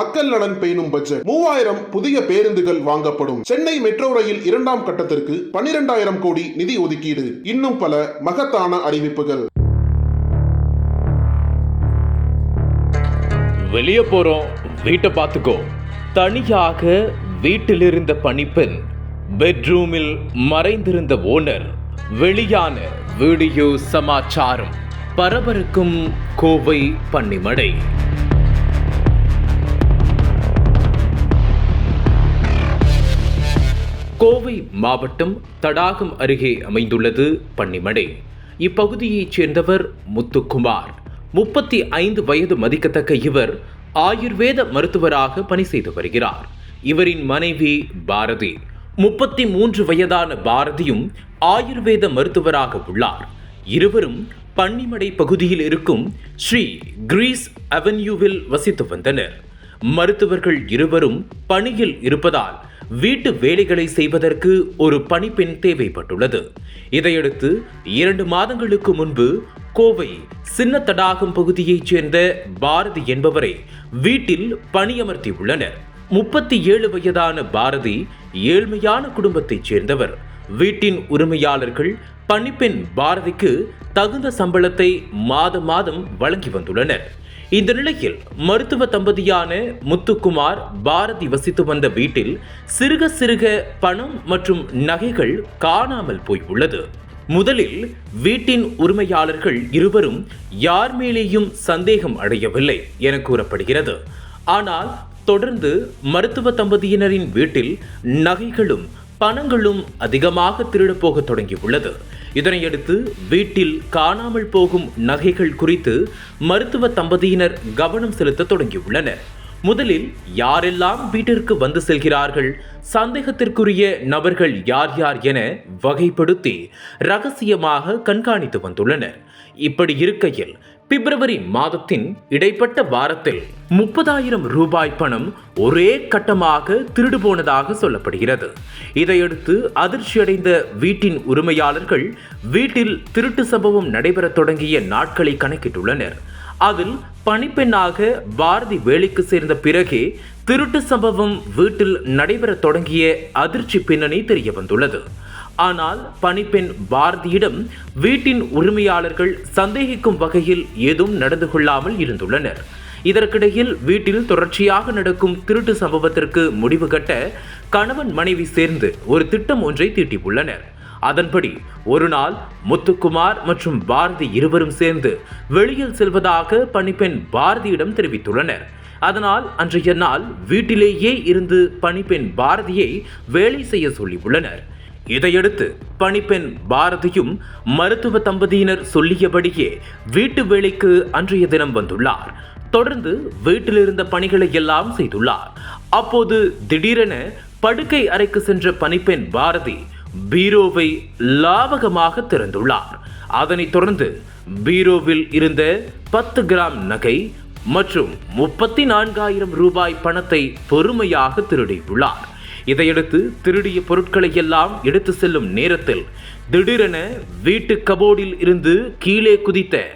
மக்கள் நலன் பேணும் பட்ஜெட் மூவாயிரம் புதிய பேருந்துகள் வாங்கப்படும். சென்னை மெட்ரோ ரயில் இரண்டாம் கட்டத்திற்கு பனிரெண்டாயிரம் கோடி நிதி ஒதுக்கீடு. இன்னும் பல மகத்தான அறிவிப்புகள். வெளியே போறோம். வீட்டை பார்த்துக்கோ. தனியாக வீட்டிலிருந்த பணிப்பெண் பெட்ரூமில் மறைந்திருந்த ஓனர் வெளியான வீடியோ சமாச்சாரம் பரபரக்கும் கோவை பன்னிமடை. கோவை மாவட்டம் தடாகம் அருகே அமைந்துள்ளது பன்னிமடை. இப்பகுதியைச் சேர்ந்தவர் முத்துக்குமார். முப்பத்தி ஐந்து வயது மதிக்கத்தக்க இவர் ஆயுர்வேத மருத்துவராக பணி செய்து வருகிறார். இவரின் மனைவி பாரதி. முப்பத்தி மூன்று வயதான பாரதியும் ஆயுர்வேத மருத்துவராக உள்ளார். இருவரும் பன்னிமடை பகுதியில் இருக்கும் ஸ்ரீ கிரீஸ் அவென்யூவில் வசித்து வந்தனர். மருத்துவர்கள் இருவரும் பணியில் இருப்பதால் வீட்டு வேலைகளை செய்வதற்கு ஒரு பணிப்பெண் தேவைப்பட்டுள்ளது. இதையடுத்து இரண்டு மாதங்களுக்கு முன்பு கோவை சின்ன தடாகம் பகுதியைச் சேர்ந்த பாரதி என்பவரை வீட்டில் பணியமர்த்தியுள்ளனர். முப்பத்தி ஏழு வயதான பாரதி ஏழ்மையான குடும்பத்தைச் சேர்ந்தவர். வீட்டின் உரிமையாளர்கள் பணிப்பெண் பாரதிக்கு தகுந்த சம்பளத்தை மாத மாதம் வழங்கி வந்துள்ளனர். இந்த நிலையில் மருத்துவ தம்பதியான முத்துக்குமார் பாரதி வசித்து வந்த வீட்டில் சிறுக சிறுக பணம் மற்றும் நகைகள் காணாமல் போய் உள்ளது முதலில் வீட்டின் உரிமையாளர்கள் இருவரும் யார் மேலேயும் சந்தேகம் அடையவில்லை என கூறப்படுகிறது. ஆனால் தொடர்ந்து மருத்துவ தம்பதியினரின் வீட்டில் நகைகளும் பணங்களும் அதிகமாக திருடப்போக தொடங்கியுள்ளது. இதனையடுத்து வீட்டில் காணாமல் போகும் நகைகள் குறித்து மருத்துவ தம்பதியினர் கவனம் செலுத்த தொடங்கியுள்ளனர். முதலில் யாரெல்லாம் வீட்டிற்கு வந்து செல்கிறார்கள் சந்தேகத்திற்குரிய நபர்கள் யார் யார் என வகைப்படுத்தி ரகசியமாக கண்காணித்து வந்துள்ளனர். இப்படி இருக்கையில் பிப்ரவரி மாதத்தின் இடைப்பட்ட வாரத்தில் முப்பதாயிரம் ரூபாய் பணம் ஒரே கட்டமாக திருடு போனதாக சொல்லப்படுகிறது. இதையடுத்து அதிர்ச்சியடைந்த வீட்டின் உரிமையாளர்கள் வீட்டில் திருட்டு சம்பவம் நடைபெறத் தொடங்கிய நாட்களை கணக்கிட்டுள்ளனர். அதில் பணிப்பெண்ணாக பாரதி வேலைக்கு சேர்ந்த பிறகே திருட்டு சம்பவம் வீட்டில் நடைபெறத் தொடங்கிய அதிர்ச்சி பின்னணி தெரிய வந்துள்ளது ஆனால் பணிப்பெண் பாரதியிடம் வீட்டின் உரிமையாளர்கள் சந்தேகிக்கும் வகையில் ஏதும் நடந்து கொள்ளாமல் இருந்துள்ளனர். இதற்கிடையில் வீட்டில் தொடர்ச்சியாக நடக்கும் திருட்டு சம்பவத்திற்கு முடிவு கட்ட கணவன் மனைவி சேர்ந்து ஒரு திட்டம் ஒன்றை தீட்டியுள்ளனர். அதன்படி ஒரு நாள் முத்துக்குமார் மற்றும் பாரதி இருவரும் சேர்ந்து வெளியில் செல்வதாக பணிப்பெண் பாரதியிடம் தெரிவித்துள்ளனர். அதனால் அன்றைய நாள் வீட்டிலேயே இருந்து பணிப்பெண் பாரதியை வேலை செய்ய சொல்லியுள்ளனர். இதையடுத்து பணிப்பெண் பாரதியும் மருத்துவ தம்பதியினர் சொல்லியபடியே வீட்டு வேலைக்கு அன்றைய தினம் வந்துள்ளார். தொடர்ந்து வீட்டில் இருந்த பணிகளை எல்லாம் செய்துள்ளார். அப்போது திடீரென படுக்கை அறைக்கு சென்ற பணிப்பெண் பாரதி பீரோவை லாவகமாக திறந்துள்ளார். அதனைத் தொடர்ந்து பீரோவில் இருந்த பத்து கிராம் நகை மற்றும் முப்பத்தி நான்காயிரம் ரூபாய் பணத்தை பொறுமையாக திருடியுள்ளார். இதையடுத்து திருடிய பொருட்களை எல்லாம் எடுத்து செல்லும் நேரத்தில் திடீரென வீட்டு கபோர்டில் இருந்து கீழே குதித்த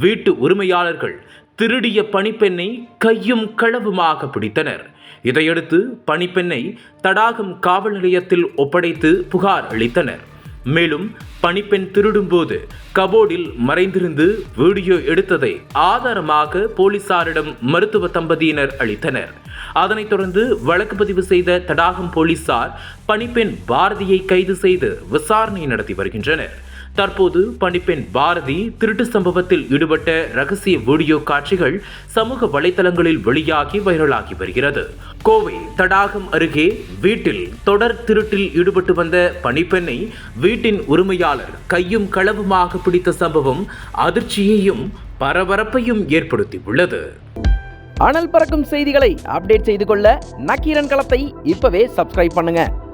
வீட்டு உரிமையாளர்கள் திருடிய பணிப்பெண்ணை கையும் களவுமாக பிடித்தனர். இதையடுத்து பணிப்பெண்ணை தடாகம் காவல் நிலையத்தில் ஒப்படைத்து புகார் அளித்தனர். மேலும் பணிப்பெண் திருடும்போது கபோர்டில் மறைந்திருந்து வீடியோ எடுத்ததை ஆதாரமாக போலீசாரிடம் மருத்துவ தம்பதியினர் அளித்தனர். அதனைத் தொடர்ந்து வழக்கு பதிவு செய்த தடாகம் போலீசார் பணிப்பெண் பாரதியை கைது செய்து விசாரணை நடத்தி வருகின்றனர். தற்போது பணிப்பெண் பாரதி திருட்டு சம்பவத்தில் ஈடுபட்ட ரகசிய வீடியோ காட்சிகள் சமூக வலைதளங்களில் வெளியாகி வைரலாகி வருகிறது. கோவை தடாகம் அருகே வீட்டில் தொடர் திருட்டில் ஈடுபட்டு வந்த பணிப்பெண்ணை வீட்டின் உரிமையாளர் கையும் களவுமாக பிடித்த சம்பவம் அதிர்ச்சியையும் பரபரப்பையும் ஏற்படுத்தியுள்ளது. அனல் பறக்கும் செய்திகளை அப்டேட் செய்து கொள்ள நக்கீரன் களத்தை இப்பவே சப்ஸ்கிரைப் பண்ணுங்க.